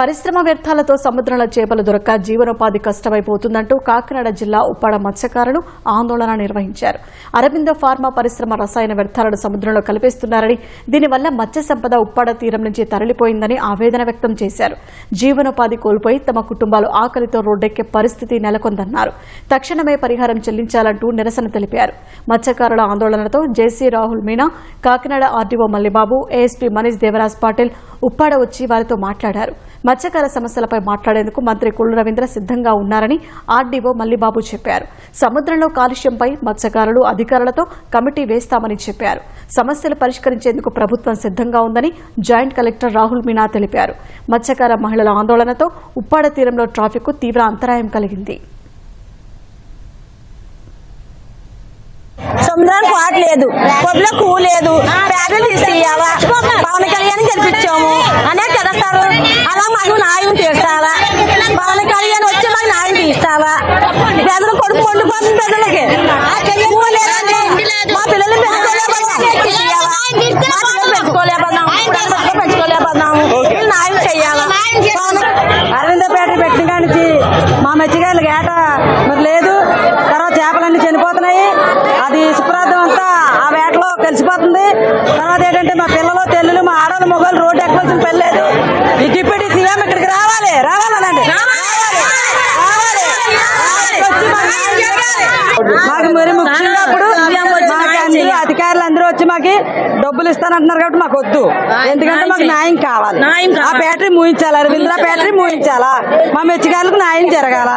పరిశ్రమ వ్యర్థాలతో సముద్రంలో చేపలు దొరక్క జీవనోపాధి కష్టమైపోతుందంటూ కాకినాడ జిల్లా ఉప్పాడ మత్స్యకారులు ఆందోళన నిర్వహించారు. అరవిందో ఫార్మా పరిశ్రమ రసాయన వ్యర్థాలను సముద్రంలో కలిపేస్తున్నారని దీనివల్ల మత్స్య సంపద ఉప్పాడ తీరం నుంచి తరలిపోయిందని ఆవేదన వ్యక్తం చేశారు. జీవనోపాధి కోల్పోయి తమ కుటుంబాలు ఆకలితో రోడ్డెక్కే పరిస్థితి నెలకొందన్నారు. తక్షణమే పరిహారం చెల్లించాలంటూ నిరసన తెలిపారు. మత్స్యకారుల ఆందోళనతో JC Rahul Meena Kakinada RDO Mallibabu ASP Manish Devaraj Patil Uppada వచ్చి వారితో మాట్లాడారు. మత్స్యకార సమస్యలపై మాట్లాడేందుకు మంత్రి కుళ్ళు రవీంద్ర సిద్ధంగా ఉన్నారని ఆర్డీఓ మల్లిబాబు చెప్పారు. సముద్రంలో కాలుష్యంపై మత్స్యకారులు అధికారులతో కమిటీ వేస్తామని చెప్పారు. సమస్యలు పరిష్కరించేందుకు ప్రభుత్వం సిద్ధంగా ఉందని జాయింట్ కలెక్టర్ రాహుల్ మీనా తెలిపారు. మత్స్యకార మహిళల ఆందోళనతో ఉప్పాడ తీరంలో ట్రాఫిక్ తీవ్ర అంతరాయం కలిగింది. సముద్రానికి వాట లేదు. కూ లేదు. పేదలు తీసి పవన్ కళ్యాణ్ అలా మాకు న్యాయం తీర్చాలా పవన్ కళ్యాణ్ వచ్చి మాకు న్యాయం తీర్చాలా పేదలు కొడుకు పండుకోండి పేదలకి. మా పిల్లలు పెంచుకోలేకపోతున్నాం మా పెంచుకోలేకపోతున్నాము ఇప్పుడు పెంచుకోలేకపోతున్నాము న్యాయం చెయ్యాలా? అరవిందపేట పెట్టిన కానించి మా మత్స్యకారులకు గేట మరి లేదు. తర్వాత చేపలన్నీ చనిపోతున్నాయి. అది శుక్రార్థం అంతా ఆ వేటలో కలిసిపోతుంది. తర్వాత ఏంటంటే మా పిల్లలు తెల్లులు మా ఆడవాళ్ళు మొగలు రోడ్డు ఎక్కవలసిన పిల్లలు మాకు మరి ముఖ్యంగా ఇప్పుడు మాకు అందరూ అధికారులు అందరూ వచ్చి మాకు డబ్బులు ఇస్తానంటున్నారు కాబట్టి మాకు వద్దు. ఎందుకంటే మాకు న్యాయం కావాలి. ఆ బ్యాటరీ మూయించాలి అరవింద్ర బ్యాటరీ మూయించాలా? మా మెచ్చిగారులకు న్యాయం జరగాల?